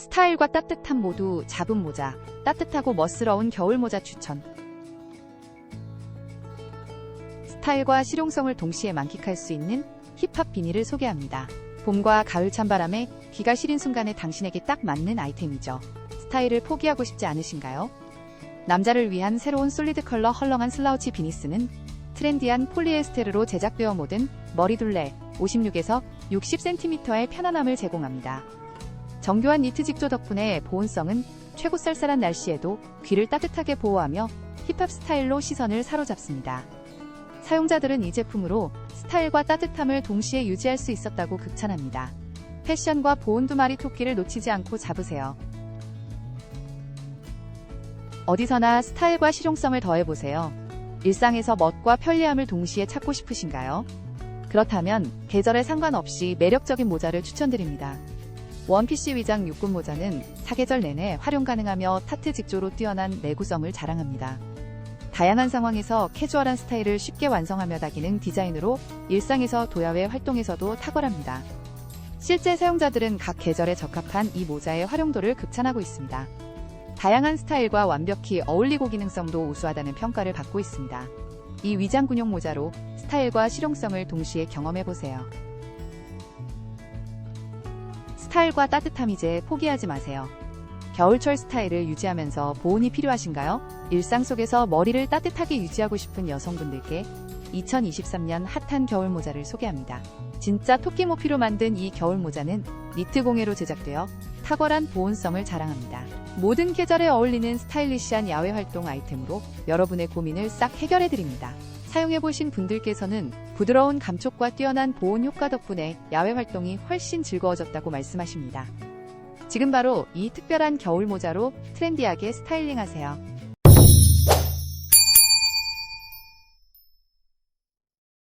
스타일과 따뜻함 모두 잡은 모자, 따뜻하고 멋스러운 겨울 모자 추천. 스타일과 실용성을 동시에 만끽할 수 있는 힙합 비니를 소개합니다. 봄과 가을 찬바람에 귀가 시린 순간에 당신에게 딱 맞는 아이템이죠. 스타일을 포기하고 싶지 않으신가요? 남자를 위한 새로운 솔리드 컬러 헐렁한 슬라우치 비니스는 트렌디한 폴리에스테르로 제작되어 모든 머리둘레 56에서 60cm의 편안함을 제공합니다. 정교한 니트 직조 덕분에 보온성은 최고 쌀쌀한 날씨에도 귀를 따뜻하게 보호하며 힙합 스타일로 시선을 사로잡습니다. 사용자들은 이 제품으로 스타일과 따뜻함을 동시에 유지할 수 있었다고 극찬합니다. 패션과 보온 두 마리 토끼를 놓치지 않고 잡으세요. 어디서나 스타일과 실용성을 더해보세요. 일상에서 멋과 편리함을 동시에 찾고 싶으신가요? 그렇다면 계절에 상관없이 매력적인 모자를 추천드립니다. 원피스 위장 육군 모자는 사계절 내내 활용 가능하며 타트 직조로 뛰어난 내구성을 자랑합니다. 다양한 상황에서 캐주얼한 스타일을 쉽게 완성하며 다기는 디자인으로 일상에서 도야외 활동에서도 탁월합니다. 실제 사용자들은 각 계절에 적합한 이 모자의 활용도를 극찬하고 있습니다. 다양한 스타일과 완벽히 어울리고 기능성도 우수하다는 평가를 받고 있습니다. 이 위장 군용 모자로 스타일과 실용성을 동시에 경험해 보세요. 스타일과 따뜻함 이제 포기하지 마세요. 겨울철 스타일을 유지하면서 보온이 필요하신가요? 일상 속에서 머리를 따뜻하게 유지하고 싶은 여성분들께 2023년 핫한 겨울 모자를 소개합니다. 진짜 토끼 모피로 만든 이 겨울 모자는 니트 공예로 제작되어 탁월한 보온성을 자랑합니다. 모든 계절에 어울리는 스타일리시한 야외 활동 아이템으로 여러분의 고민을 싹 해결해 드립니다. 사용해보신 분들께서는 부드러운 감촉과 뛰어난 보온 효과 덕분에 야외 활동이 훨씬 즐거워졌다고 말씀하십니다. 지금 바로 이 특별한 겨울 모자로 트렌디하게 스타일링 하세요.